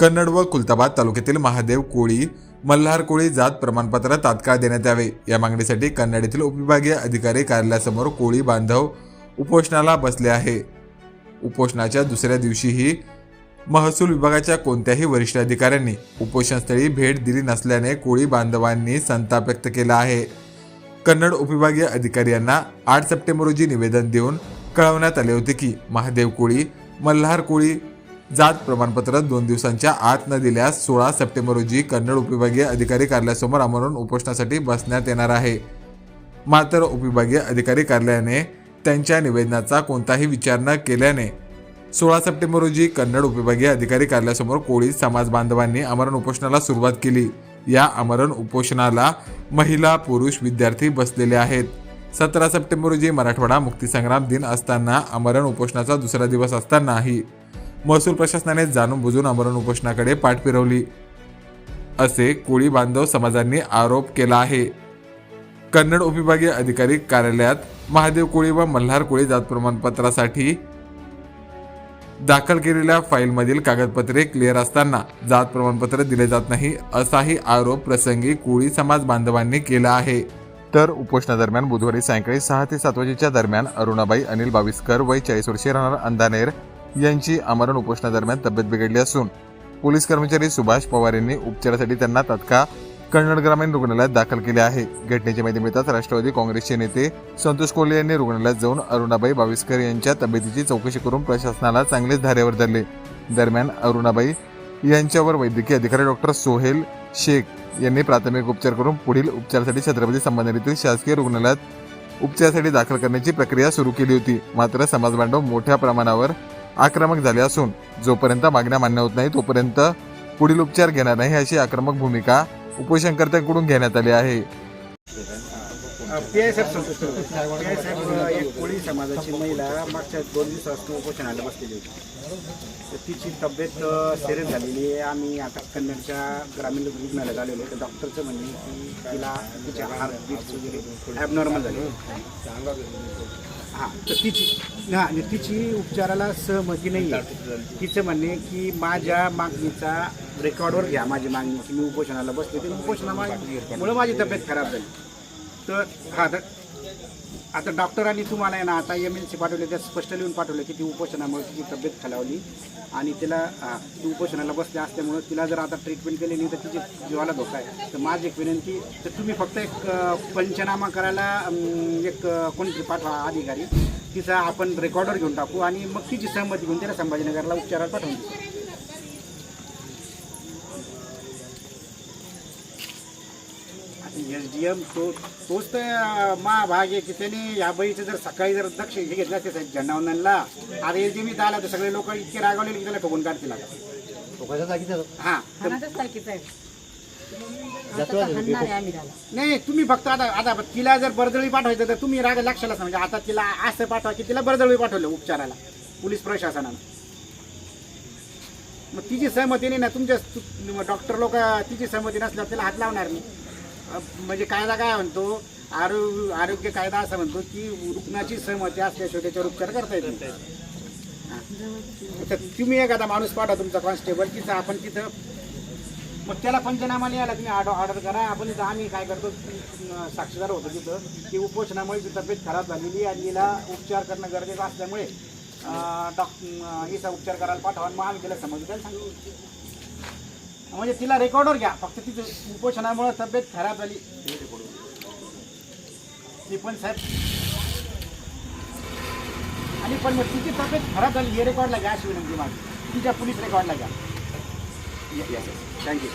कन्नड व कुलताबाद तालुक्यातील महादेव कोळी मल्हार कोळी जात प्रमाणपत्र तात्काळ देण्यात यावे. या मागणीसाठी कन्नड येथील उपविभागीय अधिकारी कार्यालयासमोर कोळी बांधव उपोषणाला बसले आहे. उपोषणाच्या दुसऱ्या दिवशीही महसूल विभागाच्या कोणत्याही वरिष्ठ अधिकाऱ्यांनी उपोषणस्थळी भेट दिली नसल्याने कोळी बांधवांनी संताप व्यक्त केला आहे. कन्नड उपविभागीय अधिकारी यांना आठ सप्टेंबर रोजी निवेदन देऊन कळवण्यात आले होते की महादेव कोळी मल्हार कोळी जात प्रमाणपत्र दोन दिवसांच्या आत न दिल्यास सोळा सप्टेंबर रोजी कन्नड उपविभागीय अधिकारी कार्यालयासमोर आमरण उपोषणासाठी बसण्यात येणार आहे. मात्र उपविभागीय अधिकारी कार्यालयाने त्यांच्या निवेदनाचा कोणताही विचार न केल्याने सोळा सप्टेंबर रोजी कन्नड उपविभागीय अधिकारी कार्यालयासमोर कोळी समाज बांधवांनी आमरण उपोषणाला सुरुवात केली. या आमरण उपोषणाला महिला पुरुष विद्यार्थी बसलेले आहेत. सतरा सप्टेंबर रोजी मराठवाडा मुक्तीसंग्राम दिन असताना आमरण उपोषणाचा दुसरा दिवस असतानाही महसूल प्रशासनाने जाणून बुजून आमरण उपोषणाकडे पाठ फिरवली असे कोळी बांधव समाजांनी आरोप केला आहे. कन्नड उपविभागीय अधिकारी कार्यालयात महादेव कोळी व मल्हार कोळी जात प्रमाणपत्रासाठी दाखल केलेल्या फाईलमधील कागदपत्रे क्लिअर असताना जात प्रमाणपत्र दिले जात नाही असाही आरोप प्रसंगी कोळी समाज बांधवांनी केला आहे. तर उपोषणादरम्यान बुधवारी सायंकाळी सहा ते सात वाजेच्या दरम्यान अरुणाबाई अनिल बाविस्कर वय चाळीस वर्षे राहणार अंधानेर यांची आमरण उपोषणादरम्यान तब्येत बिघडली असून पोलीस कर्मचारी सुभाष पवार यांनी उपचारासाठी त्यांना तत्काळ कन्नड ग्रामीण रुग्णालयात दाखल केले आहे. घटनेची माहिती मिळताच राष्ट्रवादी काँग्रेसचे नेते संतोष कोल्हे यांनी रुग्णालयात जाऊन अरुणाबाई बाविस्कर यांच्या तब्येतीची चौकशी करून प्रशासनाला चांगलेच धारेवर धरले. दरम्यान अरुणाबाई यांच्यावर वैद्यकीय अधिकारी डॉक्टर सोहेल शेख यांनी प्राथमिक उपचार करून पुढील उपचारासाठी छत्रपती संभाजीनगरीतील शासकीय रुग्णालयात उपचारासाठी दाखल करण्याची प्रक्रिया सुरू केली होती. मात्र समाजबांधव मोठ्या प्रमाणावर आक्रमक झाले असून जोपर्यंत मागण्या मान्य होत नाही तोपर्यंत पुढील उपचार घेणार नाही अशी आक्रमक भूमिका उपोषणकर्त्यांकडून घेण्यात आली आहे. पी आय साहेब पी आय साहेब एक कोळी समाजाची महिला मागच्या दोन दिवसापासून उपोषणाला बसलेली होती. तर तिची तब्येत सिरियस झालेली आहे. आम्ही आता कन्नडच्या ग्रामीण रुग्णालयात आलेलो आहे. तर डॉक्टरचं म्हणणे की तिला तिचे हार्ट बीट्स वगैरे ॲबनॉर्मल झाले. हां तर तिची हां आणि तिची उपचाराला सहमती नाही आहे तिचं म्हणणे की माझ्या मागणीचा रेकॉर्डवर घ्या माझी मागणी की मी उपोषणाला बसले ते उपोषणामुळे माझी तब्येत खराब झाली. तर हा तर आता डॉक्टरांनी तुम्हाला आहे ना आता एम एल सी पाठवले त्यात स्पष्ट लिहून पाठवलं की ती उपोषणामुळे तिची तब्येत खालावली आणि तिला ती उपोषणाला बसली असल्यामुळं तिला जर आता ट्रीटमेंट केली नाही तर तिची जीवाला धोका आहे. तर माझी एक विनंती तर तुम्ही फक्त एक पंचनामा करायला एक कोणती कोणतरी पाठवा अधिकारी. तिचा आपण रेकॉर्डर घेऊन टाकू आणि मग तिची सहमती घेऊन तिला संभाजीनगरला उपचारात पाठवून देऊ. एस डी एम तो तोच तर महाभाग आहे की त्याने या बाईचं जर सकाळी जर दक्ष हे घेतलं असते साहेब झेंडावंदनला आता एस डी एम आला तर सगळे लोक इतके रागवलेले की त्याला ठोकून काढतील आता. हां. तर खाण्याचंच सारखीच आहे आता हाणणार आहे आम्ही त्याला. नाही तुम्ही फक्त आता आता तिला जर बरदळी पाठवायचं तर तुम्ही राग लक्षाला म्हणजे आता तिला असं पाठवा की तिला बरदळी पाठवलं उपचाराला पोलीस प्रशासनानं. मग तिची सहमती नाही ना तुमच्या डॉक्टर लोक तिची सहमती नसल्यावर तिला हात लावणार नाही. म्हणजे कायदा काय म्हणतो? आरो आरोग्य कायदा असं म्हणतो की रुग्णाची सहमती असल्याशिवाय त्याच्यावर उपचार करता येत नाही. हा. तर तुम्ही एखादा माणूस पाठवा तुमचा कॉन्स्टेबल तिथं आपण तिथं मग त्याला पंचनामा लिहायला तुम्ही ऑर्डर ऑर्डर करा. आपण इथं आम्ही काय करतो साक्षीदार होतो तिथं की उपोषणामुळे जी तब्येत खराब झालेली आणि तिला उपचार करणं गरजेचं असल्यामुळे डॉक्टर हिचा उपचार करायला पाठवा आणि मग आम्ही तिला समज द्यायला सांगू म्हणजे तिला रेकॉर्डवर घ्या. फक्त तिचं उपोषणामुळे तब्येत खराब झाली. ती पण साहेब. आणि पण मग तिची तब्येत खराब झाली. हे रेकॉर्डला घ्या अशी विनंती माझी. तिच्या पोलीस रेकॉर्डला घ्या. थँक्यू